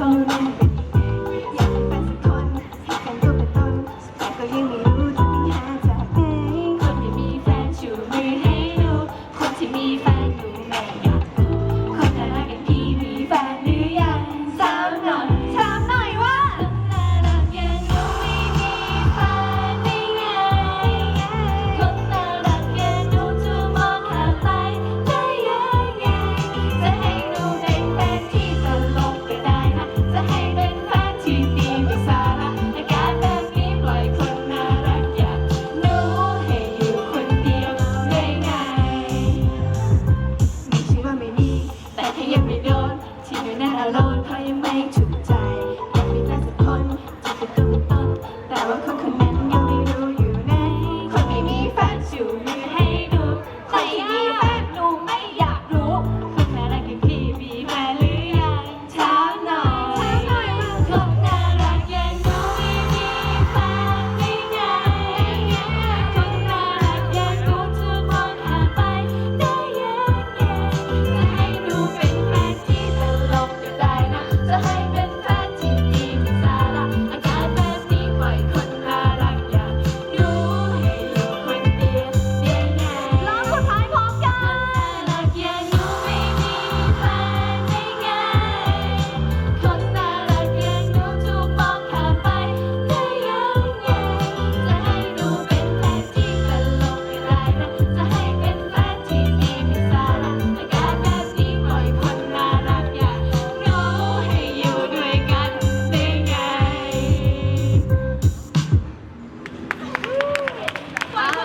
ต้รู้เรื่อเป็นอย่างเป็นสักคนให้ฉันรู้เป็นต้นแต่ก็ยังมี